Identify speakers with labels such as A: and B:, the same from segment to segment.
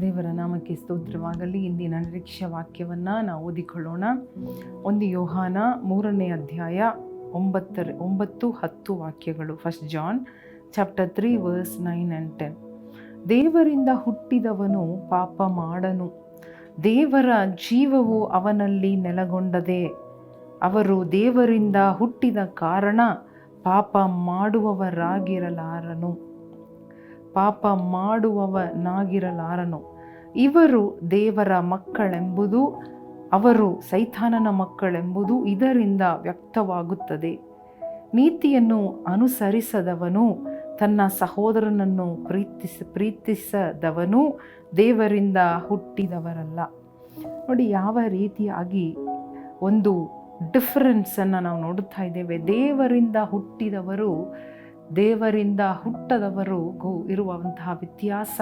A: ದೇವರ ನಾಮಕ್ಕೆ ಸ್ತೋತ್ರವಾಗಲಿ. ಇಂದಿನ ನಿರೀಕ್ಷೆ ವಾಕ್ಯವನ್ನು ನಾವು ಓದಿಕೊಳ್ಳೋಣ. ಒಂದು ಯೋಹಾನ ಮೂರನೇ ಅಧ್ಯಾಯ ಒಂಬತ್ತರ, ಒಂಬತ್ತು, ಹತ್ತು ವಾಕ್ಯಗಳು. First John chapter three verse nine and ten ದೇವರಿಂದ ಹುಟ್ಟಿದವನು ಪಾಪ ಮಾಡನು. ದೇವರ ಜೀವವು ಅವನಲ್ಲಿ ನೆಲೆಗೊಂಡದೆ, ಅವರು ದೇವರಿಂದ ಹುಟ್ಟಿದ ಕಾರಣ ಪಾಪ ಮಾಡುವವರಾಗಿರಲಾರನು. ಪಾಪ ಮಾಡುವವನಾಗಿರಲಾರನು. ಇವರು ದೇವರ ಮಕ್ಕಳೆಂಬುದು, ಅವರು ಸೈತಾನನ ಮಕ್ಕಳೆಂಬುದು ಇದರಿಂದ ವ್ಯಕ್ತವಾಗುತ್ತದೆ. ನೀತಿಯನ್ನು ಅನುಸರಿಸದವನು, ತನ್ನ ಸಹೋದರನನ್ನು ಪ್ರೀತಿಸ, ಪ್ರೀತಿಸದವನು ದೇವರಿಂದ ಹುಟ್ಟಿದವರಲ್ಲ. ನೋಡಿ, ಯಾವ ರೀತಿಯಾಗಿ ಒಂದು ಡಿಫರೆನ್ಸನ್ನು ನಾವು ನೋಡುತ್ತಾ ಇದ್ದೇವೆ. ದೇವರಿಂದ ಹುಟ್ಟಿದವರು ದೇವರಿಂದ ಹುಟ್ಟದವರಿಗೂ ಇರುವಂತಹ ವ್ಯತ್ಯಾಸ.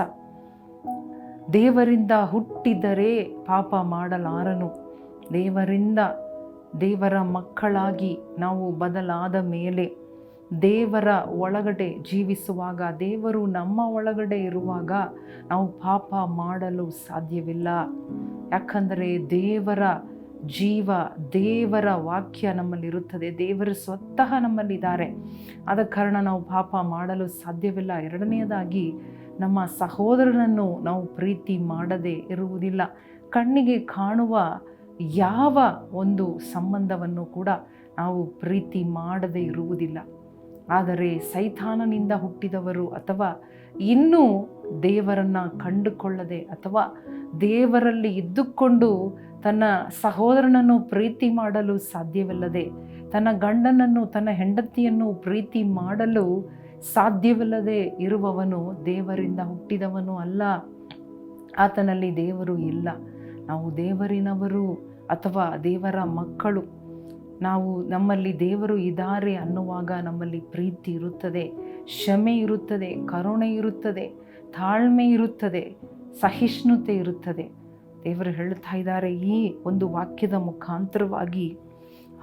A: ದೇವರಿಂದ ಹುಟ್ಟಿದರೆ ಪಾಪ ಮಾಡಲಾರನು. ದೇವರಿಂದ ದೇವರ ಮಕ್ಕಳಾಗಿ ನಾವು ಬದಲಾದ ಮೇಲೆ ದೇವರ ಒಳಗಡೆ ಜೀವಿಸುವಾಗ, ದೇವರು ನಮ್ಮ ಒಳಗಡೆ ಇರುವಾಗ ನಾವು ಪಾಪ ಮಾಡಲು ಸಾಧ್ಯವಿಲ್ಲ. ಯಾಕಂದರೆ ದೇವರ ಜೀವ ದೇವರ ವಾಕ್ಯ ನಮ್ಮಲ್ಲಿರುತ್ತದೆ. ದೇವರು ಸ್ವತಃ ನಮ್ಮಲ್ಲಿದ್ದಾರೆ. ಆದ ಕಾರಣ ನಾವು ಪಾಪ ಮಾಡಲು ಸಾಧ್ಯವಿಲ್ಲ. ಎರಡನೆಯದಾಗಿ ನಮ್ಮ ಸಹೋದರನನ್ನು ನಾವು ಪ್ರೀತಿ ಮಾಡದೇ ಇರುವುದಿಲ್ಲ. ಕಣ್ಣಿಗೆ ಕಾಣುವ ಯಾವ ಒಂದು ಸಂಬಂಧವನ್ನು ಕೂಡ ನಾವು ಪ್ರೀತಿ ಮಾಡದೇ ಇರುವುದಿಲ್ಲ. ಆದರೆ ಸೈತಾನನಿಂದ ಹುಟ್ಟಿದವರು ಅಥವಾ ಇನ್ನೂ ದೇವರನ್ನು ಕಂಡುಕೊಳ್ಳದೆ ಅಥವಾ ದೇವರಲ್ಲಿ ಇದ್ದುಕೊಂಡು ತನ್ನ ಸಹೋದರನನ್ನು ಪ್ರೀತಿ ಮಾಡಲು ಸಾಧ್ಯವಿಲ್ಲದೆ, ತನ್ನ ಗಂಡನನ್ನು, ತನ್ನ ಹೆಂಡತಿಯನ್ನು ಪ್ರೀತಿ ಮಾಡಲು ಸಾಧ್ಯವಿಲ್ಲದೆ ಇರುವವನು ದೇವರಿಂದ ಹುಟ್ಟಿದವನು ಅಲ್ಲ. ಆತನಲ್ಲಿ ದೇವರು ಇಲ್ಲ. ನಾವು ದೇವರಿನವರು ಅಥವಾ ದೇವರ ಮಕ್ಕಳು. ನಾವು ನಮ್ಮಲ್ಲಿ ದೇವರು ಇದ್ದಾರೆ ಅನ್ನುವಾಗ ನಮ್ಮಲ್ಲಿ ಪ್ರೀತಿ ಇರುತ್ತದೆ, ಕ್ಷಮೆ ಇರುತ್ತದೆ, ಕರುಣೆ ಇರುತ್ತದೆ, ತಾಳ್ಮೆ ಇರುತ್ತದೆ. ಸಹಿಷ್ಣುತೆ ಇರುತ್ತದೆ. ದೇವರು ಹೇಳುತ್ತಾ ಇದ್ದಾರೆ ಈ ಒಂದು ವಾಕ್ಯದ ಮುಖಾಂತರವಾಗಿ.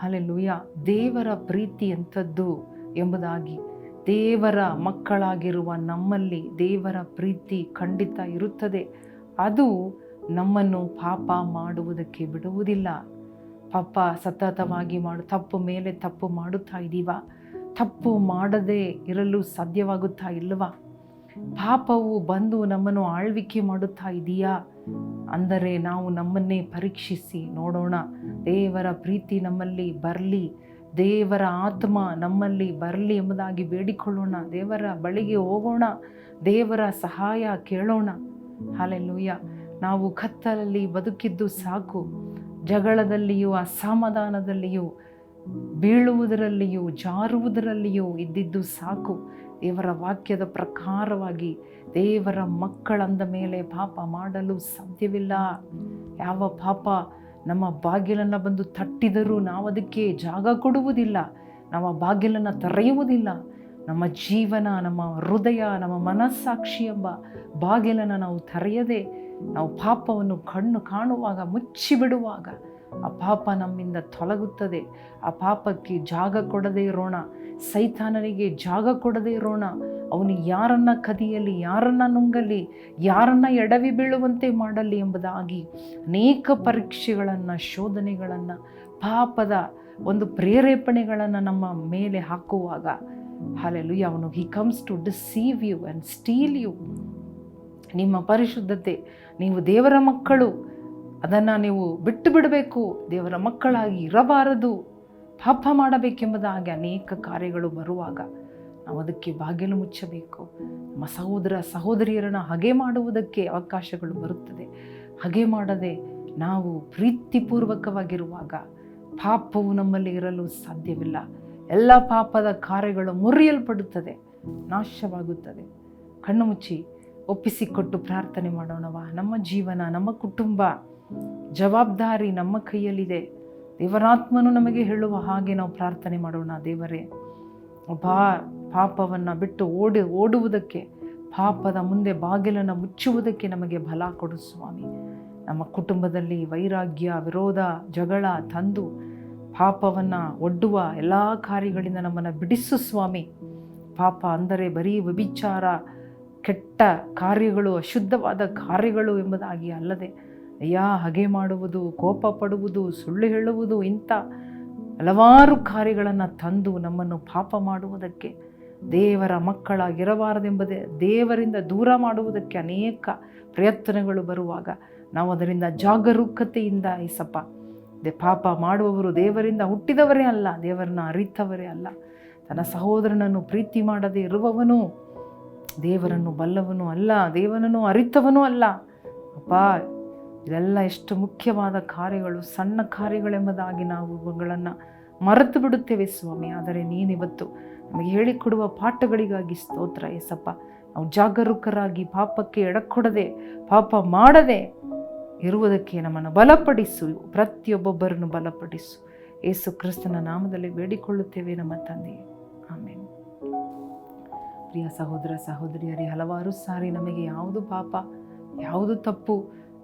A: ಅಲ್ಲೆಲ್ಲೂಯ ದೇವರ ಪ್ರೀತಿ ಎಂಥದ್ದು ಎಂಬುದಾಗಿ. ದೇವರ ಮಕ್ಕಳಾಗಿರುವ ನಮ್ಮಲ್ಲಿ ದೇವರ ಪ್ರೀತಿ ಖಂಡಿತ ಇರುತ್ತದೆ. ಅದು ನಮ್ಮನ್ನು ಪಾಪ ಮಾಡುವುದಕ್ಕೆ ಬಿಡುವುದಿಲ್ಲ. ಪಾಪ ಸತತವಾಗಿ ಮಾಡು, ತಪ್ಪು ಮೇಲೆ ತಪ್ಪು ಮಾಡುತ್ತಾ ಇದ್ದೀವ ತಪ್ಪು ಮಾಡದೇ ಇರಲು ಸಾಧ್ಯವಾಗುತ್ತಾ ಇಲ್ಲವಾ? ಪಾಪವು ಬಂದು ನಮ್ಮನ್ನು ಆಳ್ವಿಕೆ ಮಾಡುತ್ತಾ ಇದೆಯಾ? ಅಂದರೆ ನಾವು ನಮ್ಮನ್ನೇ ಪರೀಕ್ಷಿಸಿ ನೋಡೋಣ. ದೇವರ ಪ್ರೀತಿ ನಮ್ಮಲ್ಲಿ ಬರಲಿ. ದೇವರ ಆತ್ಮ ನಮ್ಮಲ್ಲಿ ಬರಲಿ ಎಂಬುದಾಗಿ ಬೇಡಿಕೊಳ್ಳೋಣ. ದೇವರ ಬಳಿಗೆ ಹೋಗೋಣ. ದೇವರ ಸಹಾಯ ಕೇಳೋಣ. ಹಾಲೆಲ್ಲೂಯ್ಯ ನಾವು ಕತ್ತಲಲ್ಲಿ ಬದುಕಿದ್ದು ಸಾಕು. ಜಗಳದಲ್ಲಿಯೂ ಅಸಮಾಧಾನದಲ್ಲಿಯೂ ಬೀಳುವುದರಲ್ಲಿಯೂ ಜಾರುವುದರಲ್ಲಿಯೂ ಇದ್ದಿದ್ದು ಸಾಕು. ದೇವರ ವಾಕ್ಯದ ಪ್ರಕಾರವಾಗಿ ದೇವರ ಮಕ್ಕಳಂದ ಮೇಲೆ ಪಾಪ ಮಾಡಲು ಸಾಧ್ಯವಿಲ್ಲ. ಯಾವ ಪಾಪ ನಮ್ಮ ಬಾಗಿಲನ್ನು ಬಂದು ತಟ್ಟಿದರೂ ನಾವು ಅದಕ್ಕೆ ಜಾಗ ಕೊಡುವುದಿಲ್ಲ. ನಾವು ಬಾಗಿಲನ್ನು ತೆರೆಯುವುದಿಲ್ಲ. ನಮ್ಮ ಜೀವನ, ನಮ್ಮ ಹೃದಯ, ನಮ್ಮ ಮನಸ್ಸಾಕ್ಷಿ ಎಂಬ ಬಾಗಿಲನ್ನು ನಾವು ತೆರೆಯದೆ ನಾವು ಪಾಪವನ್ನು ಕಣ್ಣು ಕಾಣುವಾಗ, ಮುಚ್ಚಿಬಿಡುವಾಗ ಆ ಪಾಪ ನಮ್ಮಿಂದ ತೊಲಗುತ್ತದೆ. ಆ ಪಾಪಕ್ಕೆ ಜಾಗ ಕೊಡದೇ ಇರೋಣ. ಸೈತಾನನಿಗೆ ಜಾಗ ಕೊಡದೇ ಇರೋಣ. ಅವನು ಯಾರನ್ನ ಕದಿಯಲಿ, ಯಾರನ್ನ ನುಂಗಲಿ, ಯಾರನ್ನ ಎಡವಿ ಬೀಳುವಂತೆ ಮಾಡಲಿ ಎಂಬುದಾಗಿ ಅನೇಕ ಪರೀಕ್ಷೆಗಳನ್ನು, ಶೋಧನೆಗಳನ್ನು, ಪಾಪದ ಒಂದು ಪ್ರೇರೇಪಣೆಗಳನ್ನು ನಮ್ಮ ಮೇಲೆ ಹಾಕುವಾಗ ಹಾಲೆಲು ಅವನು he comes to deceive you and steal you ನಿಮ್ಮ ಪರಿಶುದ್ಧತೆ, ನೀವು ದೇವರ ಮಕ್ಕಳು ಅದನ್ನು ನೀವು ಬಿಟ್ಟು ಬಿಡಬೇಕು. ದೇವರ ಮಕ್ಕಳಾಗಿ ಇರಬಾರದು. ಪಾಪ ಮಾಡಬೇಕೆಂಬುದಾಗಿ ಅನೇಕ ಕಾರ್ಯಗಳು ಬರುವಾಗ ನಾವು ಅದಕ್ಕೆ ಬಾಗಿಲು ಮುಚ್ಚಬೇಕು. ನಮ್ಮ ಸಹೋದರ ಸಹೋದರಿಯರನ್ನು ಹಾಗೆ ಮಾಡುವುದಕ್ಕೆ ಅವಕಾಶಗಳು ಬರುತ್ತದೆ. ಹಾಗೆ ಮಾಡದೆ ನಾವು ಪ್ರೀತಿಪೂರ್ವಕವಾಗಿರುವಾಗ ಪಾಪವು ನಮ್ಮಲ್ಲಿ ಇರಲು ಸಾಧ್ಯವಿಲ್ಲ. ಎಲ್ಲ ಪಾಪದ ಕಾರ್ಯಗಳು ಮುರಿಯಲ್ಪಡುತ್ತದೆ. ನಾಶವಾಗುತ್ತದೆ. ಕಣ್ಣು ಮುಚ್ಚಿ ಒಪ್ಪಿಸಿಕೊಟ್ಟು ಪ್ರಾರ್ಥನೆ ಮಾಡೋಣವ. ನಮ್ಮ ಜೀವನ, ನಮ್ಮ ಕುಟುಂಬ. ಜವಾಬ್ದಾರಿ ನಮ್ಮ ಕೈಯಲ್ಲಿದೆ. ದೇವರಾತ್ಮನು ನಮಗೆ ಹೇಳುವ ಹಾಗೆ ನಾವು ಪ್ರಾರ್ಥನೆ ಮಾಡೋಣ ದೇವರೇ. ಬಾ ಪಾಪವನ್ನು ಬಿಟ್ಟು ಓಡಿ, ಓಡುವುದಕ್ಕೆ, ಪಾಪದ ಮುಂದೆ ಬಾಗಿಲನ್ನು ಮುಚ್ಚುವುದಕ್ಕೆ ನಮಗೆ ಬಲ ಕೊಡು ಸ್ವಾಮಿ. ನಮ್ಮ ಕುಟುಂಬದಲ್ಲಿ ವೈರಾಗ್ಯ, ವಿರೋಧ, ಜಗಳ, ತಂದು ಪಾಪವನ್ನು ಒಡ್ಡುವ ಎಲ್ಲ ಕಾರ್ಯಗಳಿಂದ ನಮ್ಮನ್ನು ಬಿಡಿಸು ಸ್ವಾಮಿ. ಪಾಪ ಅಂದರೆ ಬರೀ ವ್ಯಭಿಚಾರ, ಕೆಟ್ಟ ಕಾರ್ಯಗಳು, ಅಶುದ್ಧವಾದ ಕಾರ್ಯಗಳು ಎಂಬುದಾಗಿ ಅಲ್ಲದೆ ಅಯ್ಯ, ಹಾಗೆ ಮಾಡುವುದು, ಕೋಪ ಪಡುವುದು, ಸುಳ್ಳು ಹೇಳುವುದು ಇಂಥ ಹಲವಾರು ಕಾರ್ಯಗಳನ್ನು ತಂದು ನಮ್ಮನ್ನು ಪಾಪ ಮಾಡುವುದಕ್ಕೆ, ದೇವರ ಮಕ್ಕಳಾಗಿರಬಾರದೆಂಬುದೇ, ದೇವರಿಂದ ದೂರ ಮಾಡುವುದಕ್ಕೆ ಅನೇಕ ಪ್ರಯತ್ನಗಳು ಬರುವಾಗ ನಾವು ಅದರಿಂದ ಜಾಗರೂಕತೆಯಿಂದ ಈಸಪ್ಪ ದೇ ಪಾಪ ಮಾಡುವವರು ದೇವರಿಂದ ಹುಟ್ಟಿದವರೇ ಅಲ್ಲ, ದೇವರನ್ನ ಅರಿತವರೇ ಅಲ್ಲ. ತನ್ನ ಸಹೋದರನನ್ನು ಪ್ರೀತಿ ಮಾಡದೇ ಇರುವವನು ದೇವರನ್ನು ಬಲ್ಲವನು ಅಲ್ಲ, ದೇವನನ್ನು ಅರಿತವನೂ ಅಲ್ಲ. ಅಪ್ಪ ಇದೆಲ್ಲ ಎಷ್ಟು ಮುಖ್ಯವಾದ ಕಾರ್ಯಗಳು, ಸಣ್ಣ ಕಾರ್ಯಗಳೆಂಬುದಾಗಿ ನಾವು ಇವುಗಳನ್ನು ಮರೆತು ಬಿಡುತ್ತೇವೆ ಸ್ವಾಮಿ. ಆದರೆ ನೀನಿವತ್ತು ನಮಗೆ ಹೇಳಿಕೊಡುವ ಪಾಠಗಳಿಗಾಗಿ ಸ್ತೋತ್ರ. ಎಸಪ್ಪ ನಾವು ಜಾಗರೂಕರಾಗಿ ಪಾಪಕ್ಕೆ ಎಡಕೊಡದೆ, ಪಾಪ ಮಾಡದೆ ಇರುವುದಕ್ಕೆ ನಮ್ಮನ್ನು ಬಲಪಡಿಸು. ಪ್ರತಿಯೊಬ್ಬೊಬ್ಬರನ್ನು ಬಲಪಡಿಸು. ಏಸು ಕ್ರಿಸ್ತನ ನಾಮದಲ್ಲಿ ಬೇಡಿಕೊಳ್ಳುತ್ತೇವೆ ನಮ್ಮ ತಂದೆ. ಆಮೇಲೆ ಪ್ರಿಯ ಸಹೋದರ ಸಹೋದರಿಯರೇ, ಹಲವಾರು ಸಾರಿ ನಮಗೆ ಯಾವುದು ಪಾಪ, ಯಾವುದು ತಪ್ಪು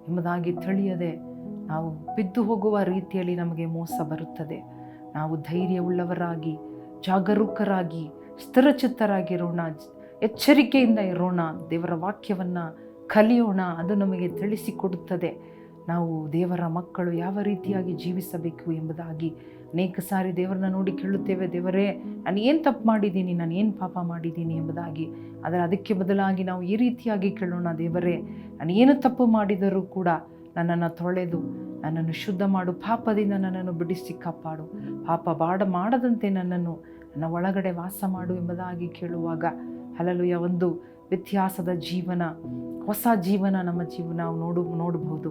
A: ಎಂಬುದಾಗಿ ತಿಳಿಯದೆ ನಾವು ಬಿದ್ದು ಹೋಗುವ ರೀತಿಯಲ್ಲಿ ನಮಗೆ ಮೋಸ ಬರುತ್ತದೆ. ನಾವು ಧೈರ್ಯವುಳ್ಳವರಾಗಿ, ಜಾಗರೂಕರಾಗಿ, ಸ್ಥಿರಚಿತ್ತರಾಗಿರೋಣ. ಎಚ್ಚರಿಕೆಯಿಂದ ಇರೋಣ. ದೇವರ ವಾಕ್ಯವನ್ನು ಕಲಿಯೋಣ. ಅದು ನಮಗೆ ತಿಳಿಸಿಕೊಡುತ್ತದೆ. ನಾವು ದೇವರ ಮಕ್ಕಳು ಯಾವ ರೀತಿಯಾಗಿ ಜೀವಿಸಬೇಕು ಎಂಬುದಾಗಿ ಅನೇಕ ಸಾರಿ ದೇವರನ್ನ ನೋಡಿ ಕೇಳುತ್ತೇವೆ, ದೇವರೇ, ನಾನು ಏನು ತಪ್ಪು ಮಾಡಿದ್ದೀನಿ, ನಾನು ಏನು ಪಾಪ ಮಾಡಿದ್ದೀನಿ ಎಂಬುದಾಗಿ. ಆದರೆ ಅದಕ್ಕೆ ಬದಲಾಗಿ ನಾವು ಈ ರೀತಿಯಾಗಿ ಕೇಳೋಣ, ದೇವರೇ, ನಾನು ಏನು ತಪ್ಪು ಮಾಡಿದರೂ ಕೂಡ ನನ್ನನ್ನು ತೊಳೆದು, ನನ್ನನ್ನು ಶುದ್ಧ ಮಾಡು, ಪಾಪದಿಂದ ನನ್ನನ್ನು ಬಿಡಿಸಿ ಕಾಪಾಡು. ಪಾಪ ಬಾಡ ಮಾಡದಂತೆ ನನ್ನನ್ನು ನನ್ನ ಒಳಗಡೆ ವಾಸ ಮಾಡು ಎಂಬುದಾಗಿ ಕೇಳುವಾಗ ಹಲಲುಯ ಒಂದು ವ್ಯತ್ಯಾಸದ ಜೀವನ, ಹೊಸ ಜೀವನ ನಮ್ಮ ಜೀವನ ನಾವು ನೋಡು, ನೋಡಬಹುದು.